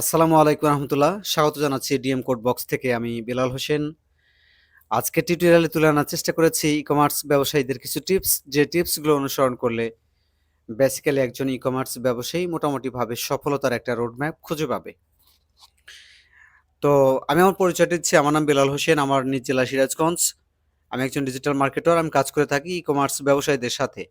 আসসালামু আলাইকুম রহমতুল্লাহ। স্বাগত জানাচ্ছি ডিএম কোড বক্স থেকে আমি বেলাল হোসেন। আজকে টিউটোরিয়ালে তুলে আনার চেষ্টা করেছি ই কমার্স ব্যবসায়ীদের কিছু টিপস যে টিপসগুলো অনুসরণ করলে বেসিক্যালি একজন ই কমার্স ব্যবসায়ী মোটামুটিভাবে সফলতার একটা রোডম্যাপ খুঁজে পাবে। তো আমি আমার পরিচয় দিচ্ছি, আমার নাম বেলাল হোসেন, আমার নিজ জেলা সিরাজগঞ্জ। আমি একজন ডিজিটাল মার্কেটার আমি কাজ করে থাকি ই কমার্স ব্যবসায়ীদের সাথে।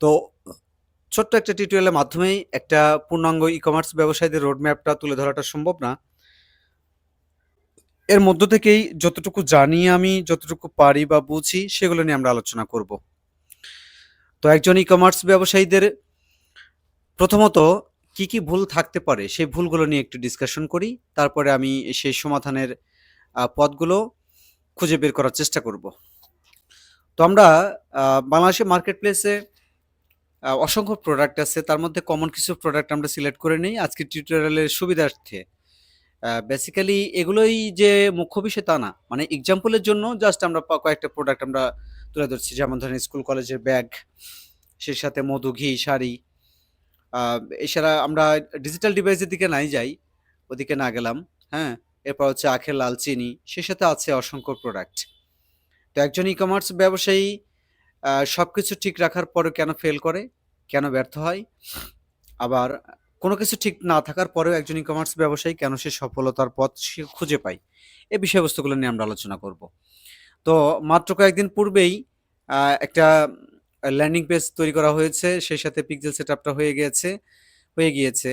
তো ছোট্ট একটা টিউটোরিয়ালের মাধ্যমেই একটা পূর্ণাঙ্গ ই কমার্স ব্যবসায়ীদের রোডম্যাপটা তুলে ধরাটা সম্ভব না। এর মধ্য থেকেই যতটুকু জানি আমি, যতটুকু পারি বা বুঝি, সেগুলো নিয়ে আমরা আলোচনা করব। তো একজন ই কমার্স ব্যবসায়ীদের প্রথমত কি কি ভুল থাকতে পারে, সেই ভুলগুলো নিয়ে একটু ডিসকাশন করি, তারপরে আমি সেই সমাধানের পথগুলো খুঁজে বের করার চেষ্টা করব। তো আমরা বাংলাদেশের মার্কেট প্লেসে অসংখ্য প্রোডাক্ট আছে। তার মধ্যে কমন কিছু প্রোডাক্ট আমরা সিলেক্ট করে নিই। আজকের টিউটোরিয়ালের সুবিধার্থে। বেসিক্যালি এগুলোই যে মুখ্য বিষয় তা না। মানে এক্সাম্পলের জন্য জাস্ট আমরা কয়েকটা প্রোডাক্ট আমরা তুলে ধরছি। যেমন ধরেন স্কুল কলেজের ব্যাগ সেই সাথে মধু, ঘি, শাড়ি। এছাড়া আমরা ডিজিটাল ডিভাইসের দিকে নাই যাই। ওদিকে না গেলাম। হ্যাঁ এরপর হচ্ছে আখের লাল চিনি। সে সাথে আছে অসংখ্য প্রোডাক্ট তো একজন ই কমার্স ব্যবসায়ী আহ, সবকিছু ঠিক রাখার পরেও কেন ফেল করে? কেন ব্যর্থ হয়? আবার কোনো কিছু ঠিক না থাকার পরেও একজন ই কমার্স ব্যবসায়ী কেন সে সফলতার পথ সে খুঁজে পায়? এই বিষয়বস্তুগুলো নিয়ে আমরা আলোচনা করব। তো মাত্র কয়েকদিন পূর্বেই একটা ল্যান্ডিং পেজ তৈরি করা হয়েছে। সেই সাথে পিক্সেল সেটআপটা হয়ে গিয়েছে হয়ে গিয়েছে।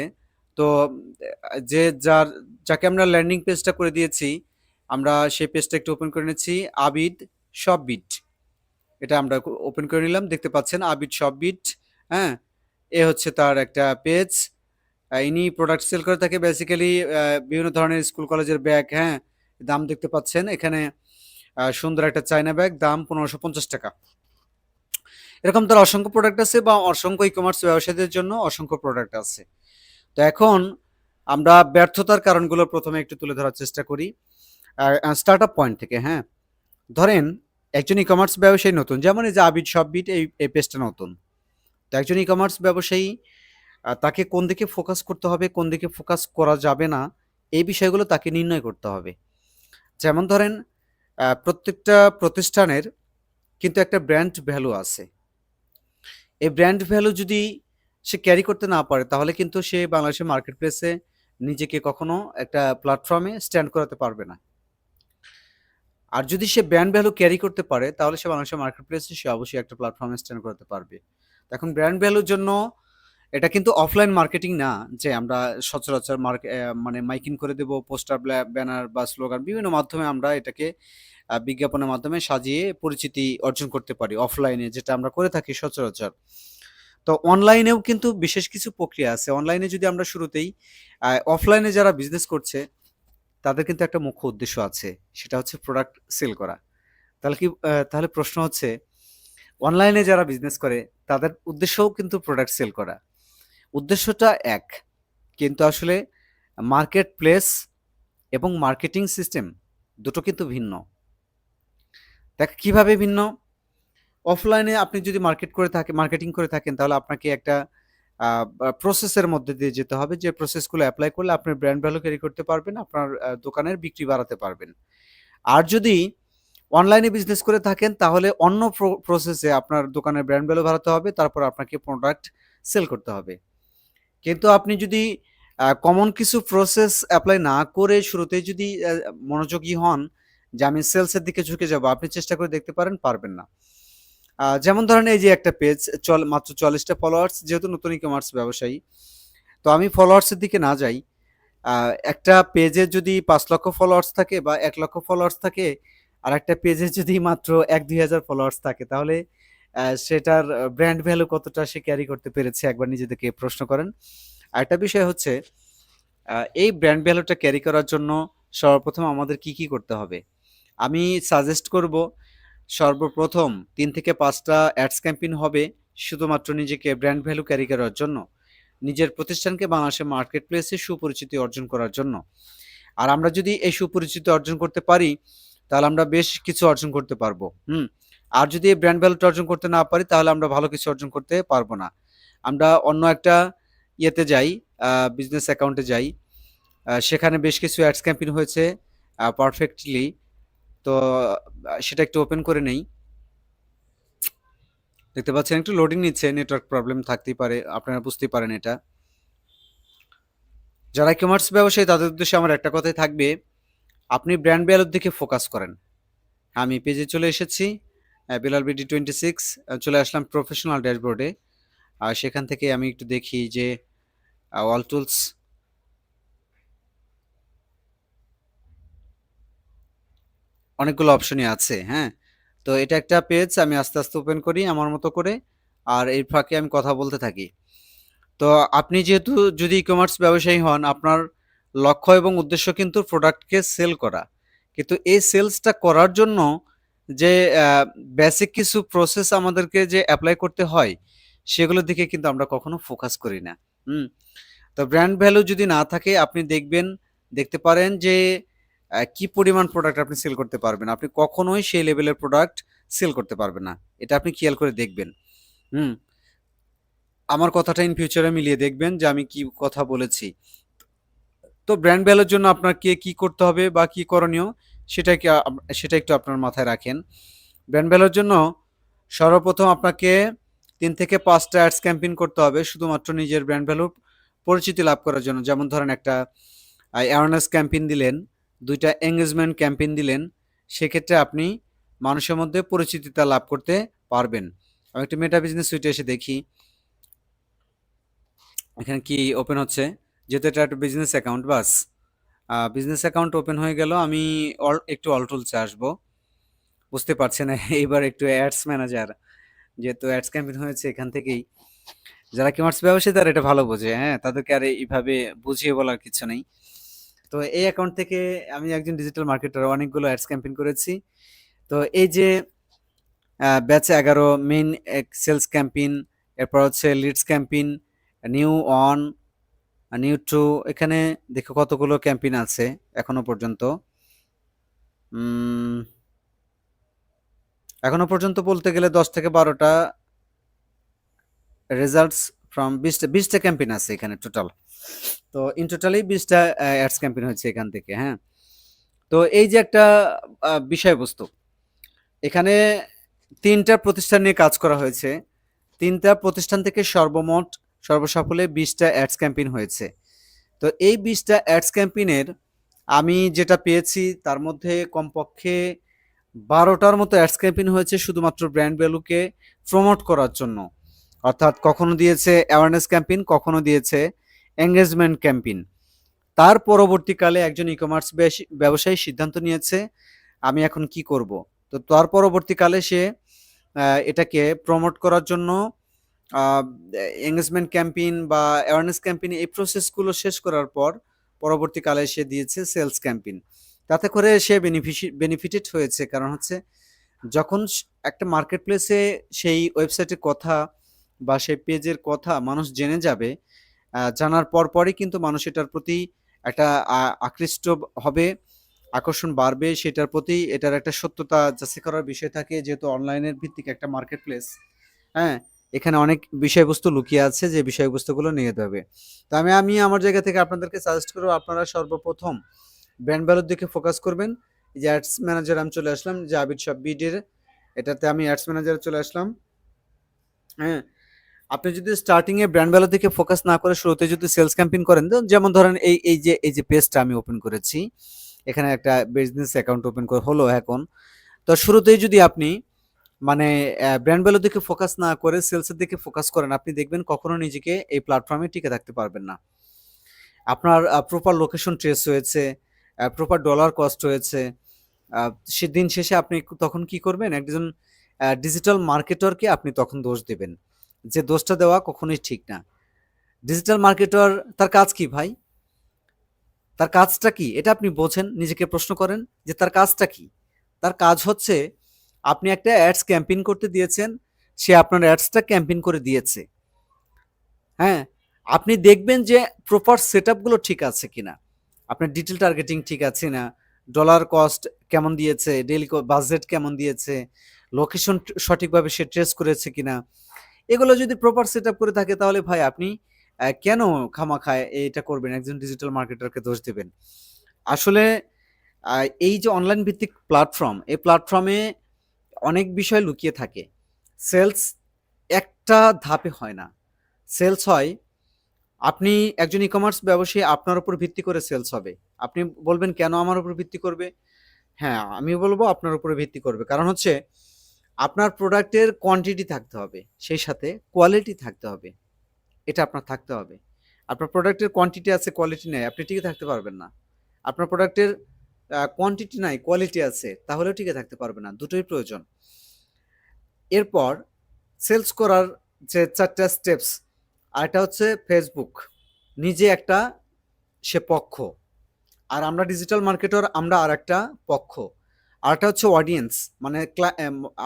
তো যে যার যাকে আমরা ল্যান্ডিং পেজটা করে দিয়েছি আমরা সেই পেজটা একটু ওপেন করে নিচ্ছি। আবিদ সব বিট। এটা আমরা ওপেন করে নিলাম। দেখতে পাচ্ছেন আবিট সব বিট হ্যাঁ? এ হচ্ছে তার একটা পেজ ইনি প্রোডাক্ট সেল করে থাকে বেসিক্যালি বিভিন্ন ধরনের স্কুল কলেজের ব্যাগ হ্যাঁ? দাম দেখতে পাচ্ছেন। এখানে সুন্দর একটা চায়না ব্যাগ দাম পনেরোশো পঞ্চাশ টাকা। এরকম তার অসংখ্য প্রোডাক্ট আছে বা অসংখ্য ই কমার্স ব্যবসায়ীদের জন্য অসংখ্য প্রোডাক্ট আছে। তো এখন আমরা ব্যর্থতার কারণগুলো প্রথমে একটু তুলে ধরার চেষ্টা করি। স্টার্ট আপ পয়েন্ট থেকে হ্যাঁ? ধরেন একজন ই কমার্স ব্যবসায়ী নতুন, যেমন এই যে আবিদ সববিট এই এই পেজটা নতুন। তো একজন ই কমার্স ব্যবসায়ী তাকে কোন দিকে ফোকাস করতে হবে, কোন দিকে ফোকাস করা যাবে না, এই বিষয়গুলো তাকে নির্ণয় করতে হবে। যেমন ধরেন প্রত্যেকটা প্রতিষ্ঠানের কিন্তু একটা ব্র্যান্ড ভ্যালু আছে। এই ব্র্যান্ড ভ্যালু যদি সে ক্যারি করতে না পারে, তাহলে কিন্তু সে বাংলাদেশের মার্কেট প্লেসে নিজেকে কখনো একটা প্ল্যাটফর্মে স্ট্যান্ড করাতে পারবে না। আর যদি সে ব্র্যান্ড ভ্যালু ক্যারি করতে পারে, তাহলে সে বাংলাদেশের মার্কেট প্লেসে সে অবশ্যই একটা প্ল্যাটফর্মে স্ট্যান্ড করতে পারবে। এখন ব্র্যান্ড ভ্যালুর জন্য এটা কিন্তু অফলাইন মার্কেটিং না, যে আমরা সচরাচর মানে মাইকিং করে দেব পোস্টার ব্যানার বা স্লোগান বিভিন্ন মাধ্যমে আমরা এটাকে বিজ্ঞাপনের মাধ্যমে সাজিয়ে পরিচিতি অর্জন করতে পারি অফলাইনে যেটা আমরা করে থাকি সচরাচর। তো অনলাইনেও কিন্তু বিশেষ কিছু প্রক্রিয়া আছে। অনলাইনে যদি আমরা শুরুতেই অফলাইনে যারা বিজনেস করছে তাদের কিন্তু একটা মুখ্য উদ্দেশ্য আছে, সেটা হচ্ছে প্রোডাক্ট সেল করা। তাহলে কি তাহলে প্রশ্ন হচ্ছে অনলাইনে যারা বিজনেস করে, তাদের উদ্দেশ্যও কিন্তু প্রোডাক্ট সেল করা। উদ্দেশ্যটা এক, কিন্তু আসলে মার্কেট প্লেস এবং মার্কেটিং সিস্টেম দুটো কিন্তু ভিন্ন। দেখ, কীভাবে ভিন্ন? অফলাইনে আপনি যদি মার্কেট করে থাকে মার্কেটিং করে থাকেন, তাহলে আপনাকে একটা প্রসেসের মধ্যে দিয়ে যেতে হবে। যে প্রসেসগুলো অ্যাপ্লাই করলে আপনি ব্র্যান্ড ভ্যালু ক্যারি করতে পারবেন, আপনার দোকানের বিক্রি বাড়াতে পারবেন। আর যদি অনলাইনে বিজনেস করে থাকেন, তাহলে অন্য প্রসেসে আপনার দোকানের ব্র্যান্ড ভ্যালু বাড়াতে হবে, তারপর আপনাকে প্রোডাক্ট সেল করতে হবে। কিন্তু আপনি যদি কমন কিছু প্রসেস অ্যাপ্লাই না করে শুরুতে যদি মনোযোগী হন, যে আমি সেলসের দিকে ঝুঁকে যাব, আপনি চেষ্টা করে দেখতে পারেন, পারবেন না। যেমন ধরেন এই যে একটা পেজ চল, মাত্র চল্লিশটা ফলোয়ার্স যেহেতু নতুন ই কমার্স ব্যবসায়ী। তো আমি ফলোয়ার্সের দিকে না যাই একটা পেজে যদি পাঁচ লক্ষ ফলোয়ার্স থাকে বা এক লক্ষ ফলোয়ার্স থাকে, আর একটা পেজে যদি মাত্র এক, দুই হাজার ফলোয়ার্স থাকে, তাহলে সেটার ব্র্যান্ড ভ্যালু কতটা সে ক্যারি করতে পেরেছে, একবার নিজেদেরকে প্রশ্ন করেন। আর একটা বিষয় হচ্ছে এই ব্র্যান্ড ভ্যালুটা ক্যারি করার জন্য সর্বপ্রথম আমাদের কি কি করতে হবে? আমি সাজেস্ট করব সর্বপ্রথম তিন থেকে পাঁচটা অ্যাডস ক্যাম্পেইন হবে শুধুমাত্র নিজেকে ব্র্যান্ড ভ্যালু ক্যারি করার জন্য, নিজের প্রতিষ্ঠানকে বাংলাদেশের মার্কেট প্লেসে সুপরিচিতি অর্জন করার জন্য আর আমরা যদি এই সুপরিচিতি অর্জন করতে পারি, তাহলে আমরা বেশ কিছু অর্জন করতে পারব, হুম আর যদি এই ব্র্যান্ড ভ্যালুটা অর্জন করতে না পারি, তাহলে আমরা ভালো কিছু অর্জন করতে পারব না আমরা অন্য একটা ইয়েতে যাই বিজনেস অ্যাকাউন্টে যাই সেখানে বেশ কিছু অ্যাডস ক্যাম্পেইন হয়েছে পারফেক্টলি। তো সেটা একটু ওপেন করে নেই। দেখতে পাচ্ছেন একটু লোডিং নিচ্ছে। নেটওয়ার্ক প্রবলেম থাকতেই পারে। আপনারা বুঝতেই পারেন এটা। যারা ই-কমার্স ব্যবসায়ী তাদের উদ্দেশ্যে আমার একটা কথাই থাকবে, আপনি ব্র্যান্ড ভ্যালুর দিকে ফোকাস করেন। আমি পেজে চলে এসেছি। বিলাল বিডি টোয়েন্টি সিক্স চলে আসলাম প্রফেশনাল ড্যাশবোর্ডে। আর সেখান থেকে আমি একটু দেখি যে অল টুলস অনেকগুলো অপশনই আছে, হ্যাঁ? তো এটা একটা পেজ আমি আস্তে, আস্তে ওপেন করি আমার মতো করে। আর এর ফাঁকে আমি কথা বলতে থাকি। তো আপনি যেহেতু যদি ই-কমার্স ব্যবসায়ী হন, আপনার লক্ষ্য এবং উদ্দেশ্য কিন্তু প্রোডাক্টকে সেল করা। কিন্তু এই সেলসটা করার জন্য যে বেসিক কিছু প্রসেস আমাদেরকে যে অ্যাপ্লাই করতে হয়, সেগুলোর দিকে কিন্তু আমরা কখনো ফোকাস করি না। হুম? তো ব্র্যান্ড ভ্যালু যদি না থাকে আপনি দেখবেন দেখতে পারেন যে কি পরিমাণ প্রোডাক্ট আপনি সেল করতে পারবেন। আপনি কখনোই সেই লেভেলের প্রোডাক্ট সেল করতে পারবেন না। এটা আপনি খেয়াল করে দেখবেন। হুম? আমার কথাটা ইন ফিউচারে মিলিয়ে দেখবেন যে আমি কি কথা বলেছি। তো ব্র্যান্ড ভ্যালুর জন্য আপনাকে কি করতে হবে বা কি করণীয় সেটা কি সেটা একটু আপনার মাথায় রাখেন। ব্র্যান্ড ভ্যালুর জন্য সর্বপ্রথম আপনাকে তিন থেকে পাঁচটা অ্যাডস ক্যাম্পেইন করতে হবে শুধুমাত্র নিজের ব্র্যান্ড ভ্যালু পরিচিতি লাভ করার জন্য। যেমন ধরেন একটা অ্যাওয়ারনেস ক্যাম্পেইন দিলেন, ২ টা এনগেজমেন্ট ক্যাম্পেইন দিলেন। সেক্ষেত্রে আপনি মানুষের মধ্যে পরিচিতিতা লাভ করতে পারবেন। আমি একটু মেটা বিজনেস সুইটে এসে দেখি। এখানে কি ওপেন হচ্ছে? যেহেতু এটা একটা বিজনেস অ্যাকাউন্ট বাস। বিজনেস অ্যাকাউন্ট ওপেন হয়ে গেল। আমি অল একটু অল টুলসে আসব। বুঝতে পারছেন এইবার একটু অ্যাডস ম্যানেজার যেহেতু অ্যাডস ক্যাম্পেইন হয়েছে এখান থেকেই যারা ই-কমার্স ব্যবসায়ী তারা এটা ভালো বোঝে, হ্যাঁ? তাদেরকে আর এইভাবে বুঝিয়ে বলার কিছু নেই। তো এই অ্যাকাউন্ট থেকে আমি একজন ডিজিটাল মার্কেটার অনেকগুলো অ্যাডস ক্যাম্পেইন করেছি। তো এই যে ব্যাচ ১১ মেইন এক সেলস ক্যাম্পেইন, এরপর হচ্ছে leads campaign, new one, new two এখানে দেখো কতগুলো ক্যাম্পেইন আছে এখনও পর্যন্ত। এখনও পর্যন্ত বলতে গেলে ১০ থেকে বারোটা রেজাল্টস ফ্রম ২০ টা ২০ ক্যাম্পেইন আছে এখানে টোটাল। তো ইন টোটালি ২০ টা অ্যাডস ক্যাম্পেইন হয়েছে এখান থেকে, হ্যাঁ? তো এই যে একটা বিষয়বস্তু। এখানে তিনটা প্রতিষ্ঠান নিয়ে কাজ করা হয়েছে। তিনটা প্রতিষ্ঠান থেকে সর্বমোট সর্বসাফল্যে বিশটা অ্যাডস ক্যাম্পেইন হয়েছে। তো এই বিশটা অ্যাডস ক্যাম্পেইনের আমি যেটা পেয়েছি তার মধ্যে কমপক্ষে বারোটার মতো অ্যাডস ক্যাম্পেইন হয়েছে শুধুমাত্র ব্র্যান্ড ভ্যালুকে প্রমোট করার জন্য। অর্থাৎ কখনো দিয়েছে অ্যাওয়ারনেস ক্যাম্পেইন, কখনো দিয়েছে এনগেজমেন্ট ক্যাম্পেইন। তার পরবর্তীকালে একজন ই-কমার্স বেশি ব্যবসায়ী সিদ্ধান্ত নিয়েছে, আমি এখন কি করব? তো তার পরবর্তীকালে সে এটাকে প্রমোট করার জন্য আ এনগেজমেন্ট ক্যাম্পেইন বা অ্যাওয়ারনেস ক্যাম্পেইন এই প্রসেসগুলো শেষ করার পর পরবর্তীকালে সে দিয়েছে সেলস ক্যাম্পেইন। তাতে করে সে বেনিফিশি বেনিফিটেড হয়েছে। কারণ হচ্ছে যখন একটা মার্কেট প্লেসে সেই ওয়েবসাইটের কথা বা সেই পেজের কথা মানুষ জেনে যাবে, জানার পরপরই কিন্তু মানুষ এটার প্রতি একটা আকৃষ্ট হবে, আকর্ষণ বাড়বে সেটার প্রতি এটার একটা সত্যতা যাচাই করার বিষয় থাকে যেহেতু অনলাইনের ভিত্তিক একটা মার্কেট প্লেস, হ্যাঁ? এখানে অনেক বিষয়বস্তু লুকিয়ে আছে যে বিষয়বস্তুগুলো নিয়ে যেতে হবে। তো আমি আমি আমার জায়গা থেকে আপনাদেরকে সাজেস্ট করব আপনারা সর্বপ্রথম ব্র্যান্ড ভ্যালুর দিকে ফোকাস করবেন। যে অ্যাডস ম্যানেজার আমি চলে আসলাম যে আবির শপ বিডের এটাতে আমি অ্যাডস ম্যানেজারে চলে আসলাম। হ্যাঁ? আপনি যদি স্টার্টিং এ ব্র্যান্ড ভ্যালু থেকে ফোকাস না করে শুরুতে যদি সেলস ক্যাম্পেইন করেন যেমন ধরেন এই এই যে এই যে পেজটা আমি ওপেন করেছি। এখানে একটা বিজনেস অ্যাকাউন্ট ওপেন করে হলো এখন। তো শুরুতেই যদি আপনি মানে ব্র্যান্ড ভ্যালুর দিকে ফোকাস না করে সেলস এর দিকে ফোকাস করেন, আপনি দেখবেন কখনো নিজেকে এই প্ল্যাটফর্মে টিকে থাকতে পারবেন না। আপনার প্রপার লোকেশন ট্রেস হয়েছে, প্রপার ডলার কস্ট হয়েছে। সেদিন শেষে আপনি তখন কি করবেন? একজন ডিজিটাল মার্কেটরকে আপনি তখন দোষ দিবেন। যে দোষটা দেওয়া কখনোই ঠিক না। ডিজিটাল মার্কেটর তার কাজ কি ভাই? তার কাজটা কি? এটা আপনি বোঝেন, নিজেকে প্রশ্ন করেন যে তার কাজটা কি? তার কাজ হচ্ছে আপনি একটা অ্যাডস ক্যাম্পেইন করতে দিয়েছেন, সে আপনার অ্যাডসটা ক্যাম্পেইন করে দিয়েছে। হ্যাঁ? আপনি দেখবেন যে প্রপার সেট ঠিক আছে কিনা। আপনার ডিটেল টার্গেটিং ঠিক আছে না, ডলার কস্ট কেমন দিয়েছে, ডেলি বাজেট কেমন দিয়েছে, লোকেশন সঠিকভাবে সে ট্রেস করেছে কিনা। এগুলো যদি প্রপার সেটআপ করে থাকে তাহলে ভাই আপনি কেন খামাখায় এটা করবেন? একজন ডিজিটাল মার্কেটারকে দোষ দেবেন? আসলে এই যে অনলাইন ভিত্তিক প্ল্যাটফর্ম এই প্ল্যাটফর্মে অনেক বিষয় লুকিয়ে থাকে। সেলস একটা ধাপে হয় না। সেলস হয়, আপনি একজন ই কমার্স ব্যবসায়ী, আপনার উপর ভিত্তি করে সেলস হবে। আপনি বলবেন, কেন আমার উপর ভিত্তি করবে? হ্যাঁ আমি বলব, আপনার উপরে ভিত্তি করবে। কারণ হচ্ছে আপনার প্রোডাক্টের কোয়ান্টিটি থাকতে হবে, সেই সাথে কোয়ালিটি থাকতে হবে, এটা আপনার থাকতে হবে। আপনার প্রোডাক্টের কোয়ান্টিটি আছে কোয়ালিটি নেই, আপনি টিকে থাকতে পারবেন না। আপনার প্রোডাক্টের কোয়ান্টিটি নাই কোয়ালিটি আছে, তাহলেও টিকে থাকতে পারবে না, দুটোই প্রয়োজন। এরপর সেলস করার যে চারটা স্টেপস আরেকটা হচ্ছে ফেসবুক নিজে একটা সে পক্ষ, আর আমরা ডিজিটাল মার্কেটার আমরা আর একটা পক্ষ। আরেকটা হচ্ছে অডিয়েন্স মানে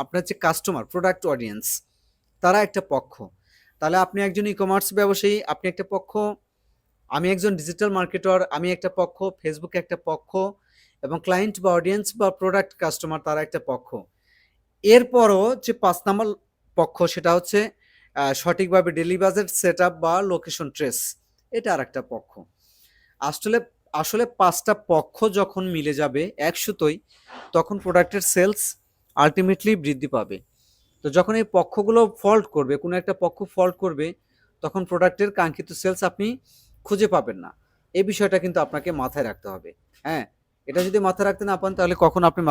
আপনার যে কাস্টমার প্রোডাক্ট অডিয়েন্স তারা একটা পক্ষ। তাহলে আপনি একজন ই কমার্স ব্যবসায়ী, আপনি একটা পক্ষ, আমি একজন ডিজিটাল মার্কেটর আমি একটা পক্ষ ফেসবুকে একটা পক্ষ, এবং ক্লায়েন্ট বা অডিয়েন্স বা প্রোডাক্ট কাস্টমার তারা একটা পক্ষ। এরপরও যে পাঁচ নাম্বার পক্ষ, সেটা হচ্ছে সঠিকভাবে ডেলি সেট বা লোকেশন ট্রেস এটা আর একটা পক্ষ। আসলে আসলে পাঁচটা পক্ষ যখন মিলে যাবে একসুতোই তখন প্রোডাক্টের সেলস আলটিমেটলি বৃদ্ধি পাবে। তো যখন এই পক্ষগুলো ফল্ট করবে, কোনো একটা পক্ষ ফল্ট করবে, তখন প্রোডাক্টের কাঙ্ক্ষিত সেলস আপনি খুঁজে পাবেন না। এই বিষয়টা কিন্তু আপনাকে মাথায় রাখতে হবে। হ্যাঁ এটা যদি মাথায় রাখতে না পান তাহলে কখন আপনি